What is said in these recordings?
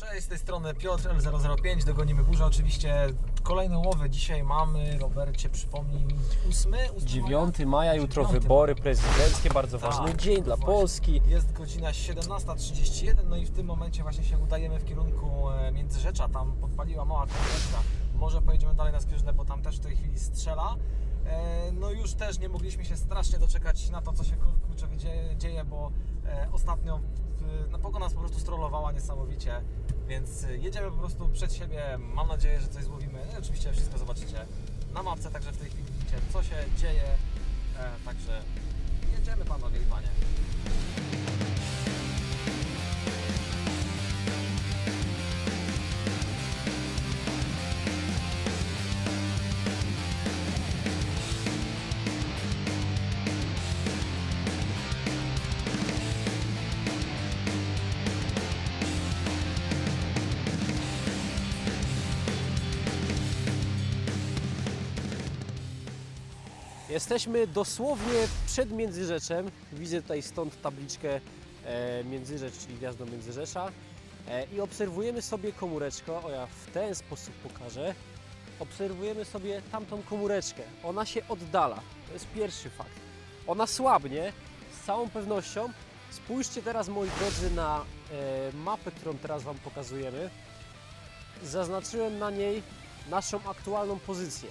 Cześć, z tej strony Piotr L005, dogonimy burzę. Oczywiście kolejne łowy dzisiaj mamy, Robercie, przypomnij mi, 8? 8 9 maja, jutro 9 wybory prezydenckie, bardzo Tak, ważny dzień dla właśnie. Polski. Jest godzina 17.31, no i w tym momencie właśnie się udajemy w kierunku e, Międzyrzecza. Tam podpaliła mała konferencja. Może pojedziemy dalej na Skrzyżne, bo tam też w tej chwili strzela. E, No już też nie mogliśmy się strasznie doczekać na to, co się kur- kurczę dzieje, bo ostatnio e, no, pogoda nas po prostu strollowała niesamowicie, więc e, jedziemy po prostu przed siebie. Mam nadzieję, że coś złowimy. No, oczywiście wszystko zobaczycie na mapce, także w tej chwili widzicie, co się dzieje. E, Także jedziemy panowie i panie. Jesteśmy dosłownie przed Międzyrzeczem. Widzę tutaj stąd tabliczkę e, Międzyrzecz, czyli gwiazdo Międzyrzesza. E, I obserwujemy sobie komóreczkę. O ja w ten sposób pokażę. Obserwujemy sobie tamtą komóreczkę. Ona się oddala. To jest pierwszy fakt. Ona słabnie z całą pewnością. Spójrzcie teraz, moi drodzy, na e, mapę, którą teraz Wam pokazujemy. Zaznaczyłem na niej naszą aktualną pozycję.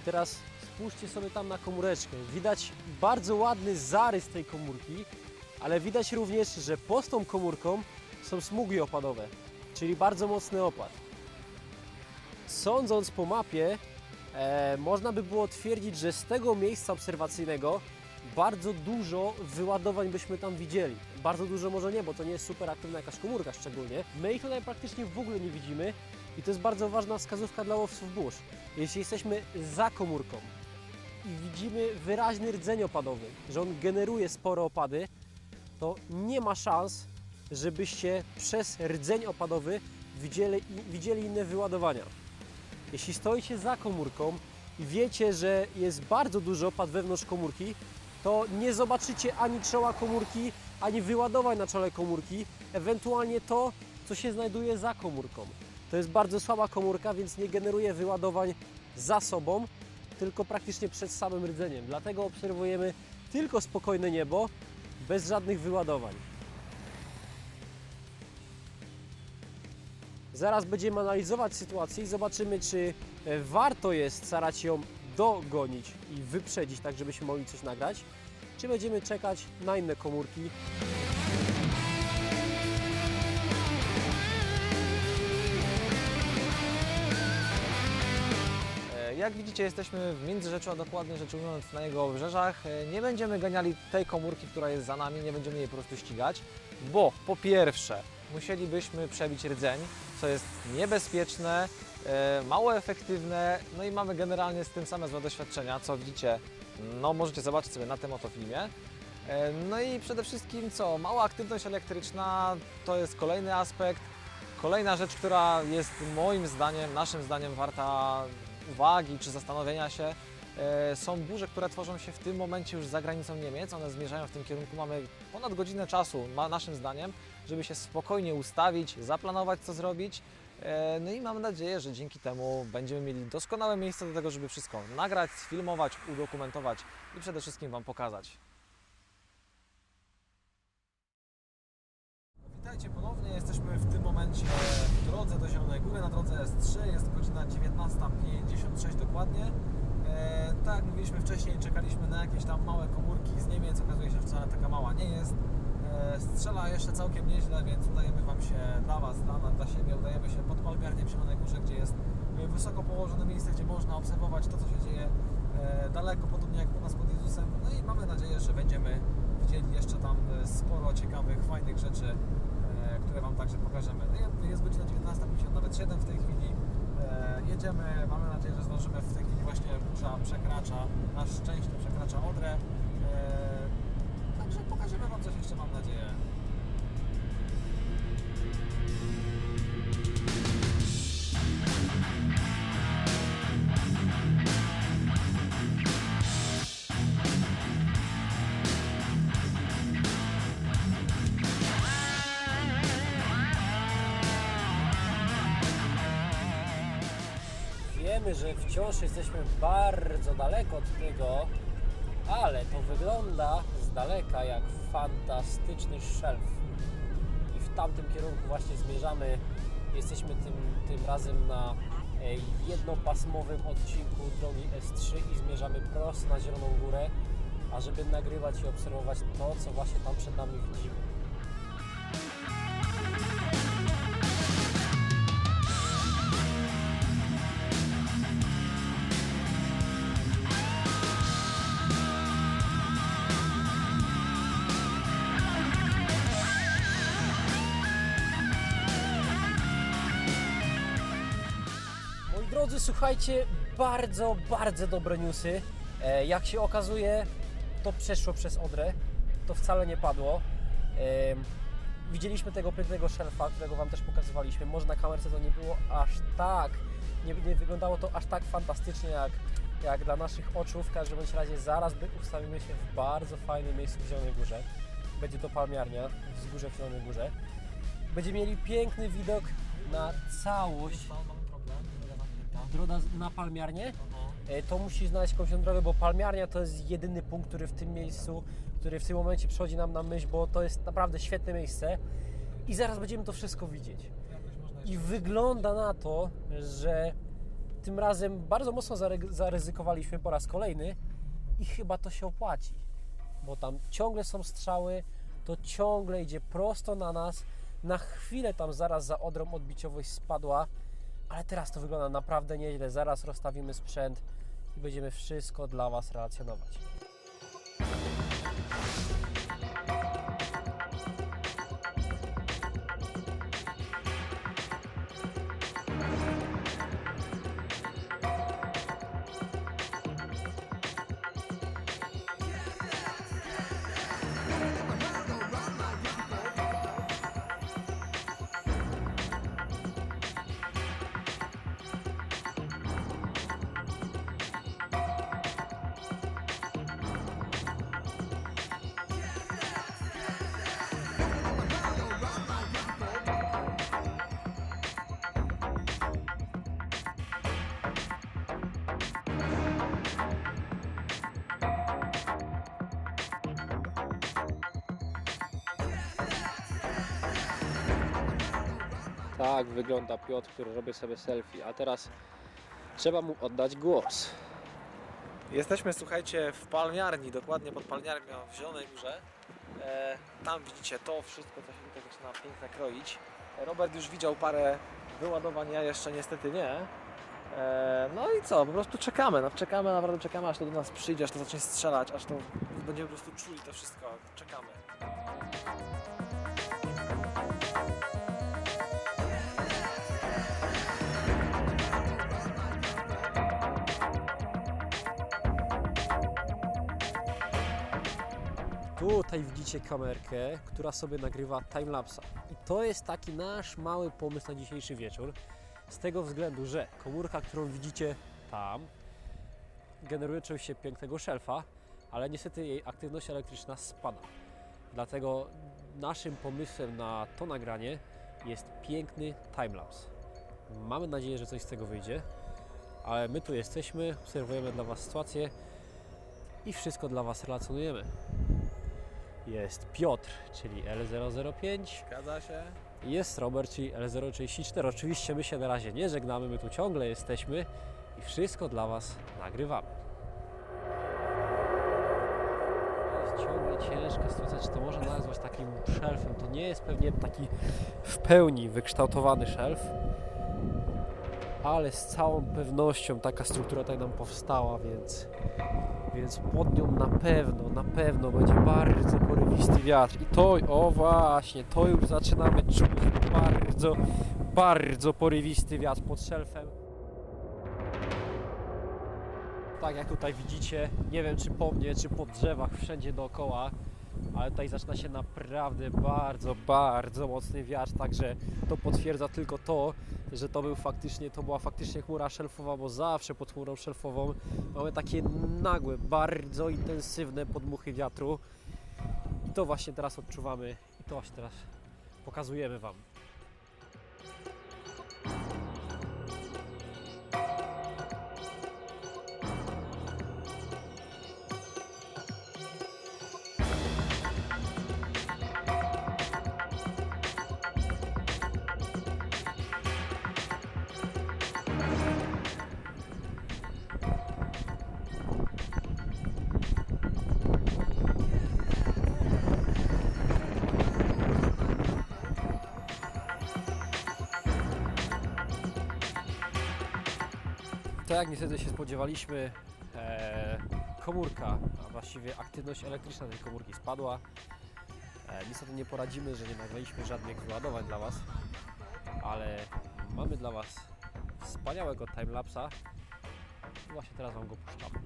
I teraz spójrzcie sobie tam na komóreczkę. Widać bardzo ładny zarys tej komórki, ale widać również, że pod tą komórką są smugi opadowe, czyli bardzo mocny opad. Sądząc po mapie, e, można by było twierdzić, że z tego miejsca obserwacyjnego bardzo dużo wyładowań byśmy tam widzieli. Bardzo dużo może nie, bo to nie jest super aktywna jakaś komórka szczególnie. My ich tutaj praktycznie w ogóle nie widzimy i to jest bardzo ważna wskazówka dla łowców burz. Jeśli jesteśmy za komórką i widzimy wyraźny rdzeń opadowy, że on generuje spore opady, to nie ma szans, żebyście przez rdzeń opadowy widzieli, widzieli inne wyładowania. Jeśli stoicie za komórką i wiecie, że jest bardzo duży opad wewnątrz komórki, to nie zobaczycie ani czoła komórki, ani wyładowań na czole komórki, ewentualnie to, co się znajduje za komórką. To jest bardzo słaba komórka, więc nie generuje wyładowań za sobą, tylko praktycznie przed samym rdzeniem. Dlatego obserwujemy tylko spokojne niebo, bez żadnych wyładowań. Zaraz będziemy analizować sytuację i zobaczymy, czy e, warto jest starać ją dogonić i wyprzedzić, tak żebyśmy mogli coś nagrać, czy będziemy czekać na inne komórki. Jak widzicie, jesteśmy w Międzyrzeczu, a dokładnie rzecz ujmując na jego obrzeżach. E, Nie będziemy ganiali tej komórki, która jest za nami, nie będziemy jej po prostu ścigać, bo po pierwsze musielibyśmy przebić rdzeń, co jest niebezpieczne, e, mało efektywne, no i mamy generalnie z tym same złe doświadczenia, co widzicie, no możecie zobaczyć sobie na tym oto filmie. E, No i przede wszystkim co, mała aktywność elektryczna to jest kolejny aspekt, Kolejna rzecz, która jest moim zdaniem, naszym zdaniem warta uwagi czy zastanowienia się, e, są burze, które tworzą się w tym momencie już za granicą Niemiec. One zmierzają w tym kierunku. Mamy ponad godzinę czasu, naszym zdaniem, żeby się spokojnie ustawić, zaplanować, co zrobić. E, No i mam nadzieję, że dzięki temu będziemy mieli doskonałe miejsce do tego, żeby wszystko nagrać, sfilmować, udokumentować i przede wszystkim Wam pokazać. Witajcie ponownie, jesteśmy w tym momencie drodze do Zielonej Góry, na drodze S3, jest godzina 19.56 dokładnie. E, tak jak mówiliśmy wcześniej, czekaliśmy na jakieś tam małe komórki z Niemiec, okazuje się, że wcale taka mała nie jest. E, strzela jeszcze całkiem nieźle, więc udajemy Wam się dla Was, dla dla siebie, udajemy się pod Malgarnię w Zielonej Górze, gdzie jest e, wysoko położone miejsce, gdzie można obserwować to, co się dzieje e, daleko, podobnie jak u nas pod Jezusem. No i mamy nadzieję, że będziemy widzieli jeszcze tam e, sporo ciekawych, fajnych rzeczy, które Wam także pokażemy. No jest godzina 19.50, nawet 7 w tej chwili. E, Jedziemy, mamy nadzieję, że zdążymy. W tej chwili właśnie burza przekracza, na szczęście przekracza Odrę. E, Także pokażemy Wam coś jeszcze, mam nadzieję. Wiemy, że wciąż jesteśmy bardzo daleko od tego, ale to wygląda z daleka jak fantastyczny szelf. I w tamtym kierunku właśnie zmierzamy. Jesteśmy tym, tym razem na e, jednopasmowym odcinku drogi S3 i zmierzamy prosto na Zieloną Górę, ażeby nagrywać i obserwować to, co właśnie tam przed nami widzimy. Drodzy, słuchajcie, bardzo, bardzo dobre newsy. E, jak się okazuje, to przeszło przez Odrę. To wcale nie padło. Widzieliśmy tego pięknego szelfa, którego Wam też pokazywaliśmy. Może na kamerce to nie było aż tak, nie, nie wyglądało to aż tak fantastycznie jak, jak dla naszych oczu. W każdym razie zaraz ustawimy się w bardzo fajnym miejscu w Zielonej Górze. Będzie to palmiarnia, wzgórze w Zielonej Górze. Będziemy mieli piękny widok na całość droga na palmiarnię, e, to musi znaleźć drogę, bo palmiarnia to jest jedyny punkt, który w tym miejscu, który w tym momencie przychodzi nam na myśl, bo to jest naprawdę świetne miejsce i zaraz będziemy to wszystko widzieć. I wygląda na to, że tym razem bardzo mocno zaryzykowaliśmy po raz kolejny i chyba to się opłaci, bo tam ciągle są strzały, to ciągle idzie prosto na nas. Na chwilę tam zaraz za odrą odbiciowość spadła, ale teraz to wygląda naprawdę nieźle. Zaraz rozstawimy sprzęt i będziemy wszystko dla Was relacjonować. Tak wygląda Piotr, który robi sobie selfie, a teraz trzeba mu oddać głos. Jesteśmy, słuchajcie, w palmiarni, dokładnie pod palmiarnią w Zielonej Górze. E, tam widzicie to wszystko, co się tutaj zaczyna pięknie kroić. Robert już widział parę wyładowań, ja jeszcze niestety nie. E, no i co, po prostu czekamy, no, czekamy, naprawdę czekamy, aż to do nas przyjdzie, aż to zacznie strzelać, aż to będziemy po prostu czuli to wszystko, czekamy. Tutaj widzicie kamerkę, która sobie nagrywa timelapsa. I to jest taki nasz mały pomysł na dzisiejszy wieczór. Z tego względu, że komórka, którą widzicie tam, generuje oczywiście pięknego szelfa, ale niestety jej aktywność elektryczna spada. Dlatego naszym pomysłem na to nagranie jest piękny timelapse. Mamy nadzieję, że coś z tego wyjdzie, ale my tu jesteśmy, obserwujemy dla Was sytuację i wszystko dla Was relacjonujemy jest Piotr, czyli L005, Zgadza się? jest Robert, czyli L034. Oczywiście my się na razie nie żegnamy, my tu ciągle jesteśmy i wszystko dla Was nagrywamy. Jest ciągle ciężka sytuacja, czy to można nazwać takim szelfem. To nie jest pewnie taki w pełni wykształtowany szelf, ale z całą pewnością taka struktura tutaj nam powstała, więc więc pod nią na pewno, na pewno będzie bardzo porywisty wiatr. I to, o właśnie, to już zaczynamy czuć bardzo, bardzo porywisty wiatr pod szelfem. Tak jak tutaj widzicie, nie wiem czy po mnie, czy po drzewach, wszędzie dookoła, ale tutaj zaczyna się naprawdę bardzo, bardzo mocny wiatr, także to potwierdza tylko to, że to był faktycznie, to była faktycznie chmura szelfowa, bo zawsze pod chmurą szelfową mamy takie nagłe, bardzo intensywne podmuchy wiatru. I to właśnie teraz odczuwamy i to właśnie teraz pokazujemy Wam. Tak jak niestety się spodziewaliśmy, e, komórka, a właściwie aktywność elektryczna tej komórki spadła. E, niestety nie poradzimy, że nie nagraliśmy żadnych wyładowań dla Was, ale mamy dla Was wspaniałego timelapsa właśnie teraz Wam go puszczamy.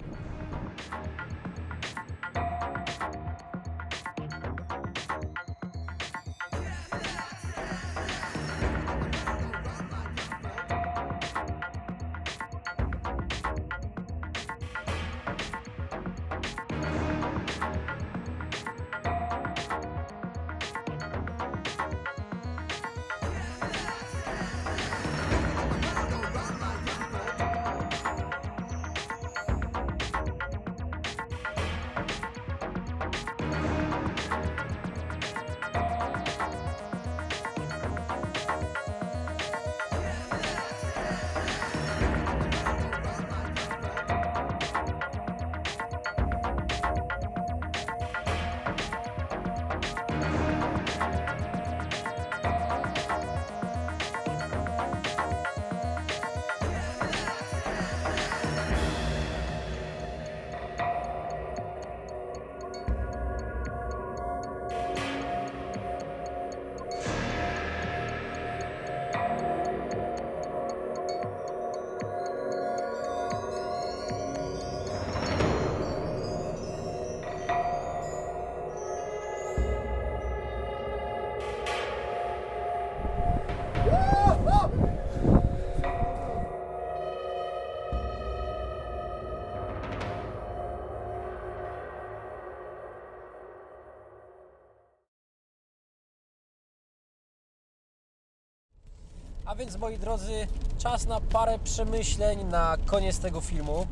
Więc moi drodzy, czas na parę przemyśleń na koniec tego filmu.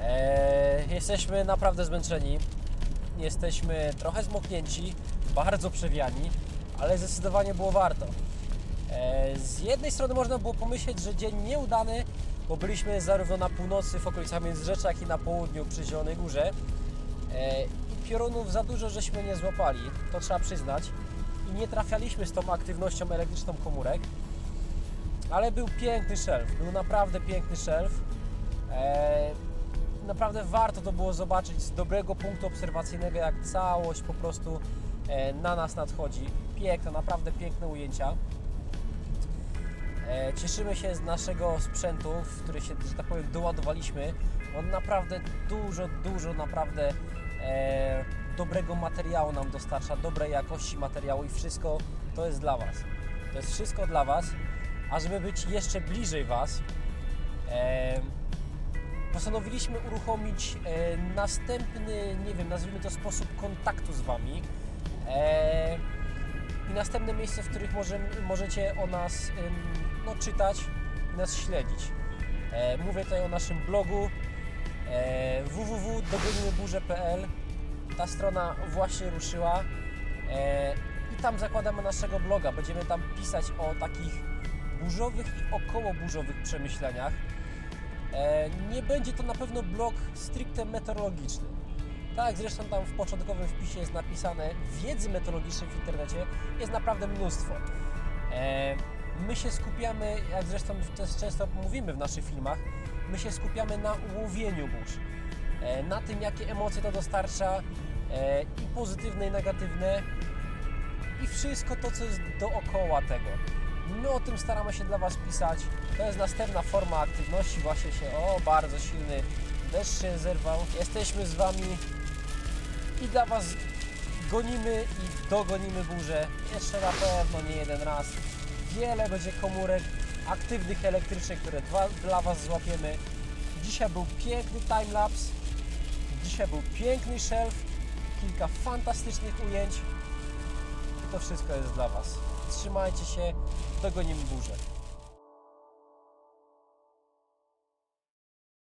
Eee, jesteśmy naprawdę zmęczeni. Jesteśmy trochę zmoknięci, bardzo przewiani, ale zdecydowanie było warto. Eee, z jednej strony można było pomyśleć, że dzień nieudany, bo byliśmy zarówno na północy w okolicach Międzyrzecza, jak i na południu przy Zielonej Górze. Eee, I piorunów za dużo żeśmy nie złapali, to trzeba przyznać. I nie trafialiśmy z tą aktywnością elektryczną komórek. Ale był piękny szelf, był naprawdę piękny szelf. Eee, naprawdę warto to było zobaczyć z dobrego punktu obserwacyjnego, jak całość po prostu e, na nas nadchodzi. Piękne, naprawdę piękne ujęcia. E, cieszymy się z naszego sprzętu, w który się, że tak powiem, doładowaliśmy. On naprawdę dużo, dużo naprawdę e, dobrego materiału nam dostarcza, dobrej jakości materiału i wszystko to jest dla Was. To jest wszystko dla Was, a żeby być jeszcze bliżej Was, e, postanowiliśmy uruchomić e, następny, nie wiem, nazwijmy to sposób kontaktu z Wami. E, I następne miejsce, w których możecie o nas em, no, czytać i nas śledzić. E, mówię tutaj o naszym blogu e, www.dogonimyburze.pl Ta strona właśnie ruszyła e, i tam zakładamy naszego bloga. Będziemy tam pisać o takich burzowych i okołoburzowych przemyśleniach. E, nie będzie to na pewno blog stricte meteorologiczny. Tak, zresztą tam w początkowym wpisie jest napisane wiedzy meteorologicznej w internecie jest naprawdę mnóstwo. E, my się skupiamy, jak zresztą też często mówimy w naszych filmach, my się skupiamy na łowieniu burz, e, na tym jakie emocje to dostarcza i pozytywne i negatywne i wszystko to, co jest dookoła tego. My o tym staramy się dla Was pisać. To jest następna forma aktywności. Właśnie się, o, bardzo silny deszcz się zerwał. Jesteśmy z Wami i dla Was gonimy i dogonimy burzę. Jeszcze na pewno nie jeden raz. Wiele będzie komórek aktywnych elektrycznych, które dwa, dla Was złapiemy. Dzisiaj był piękny timelapse. Dzisiaj był piękny shelf. Kilka fantastycznych ujęć. I to wszystko jest dla Was. Trzymajcie się, dogonimy burzę.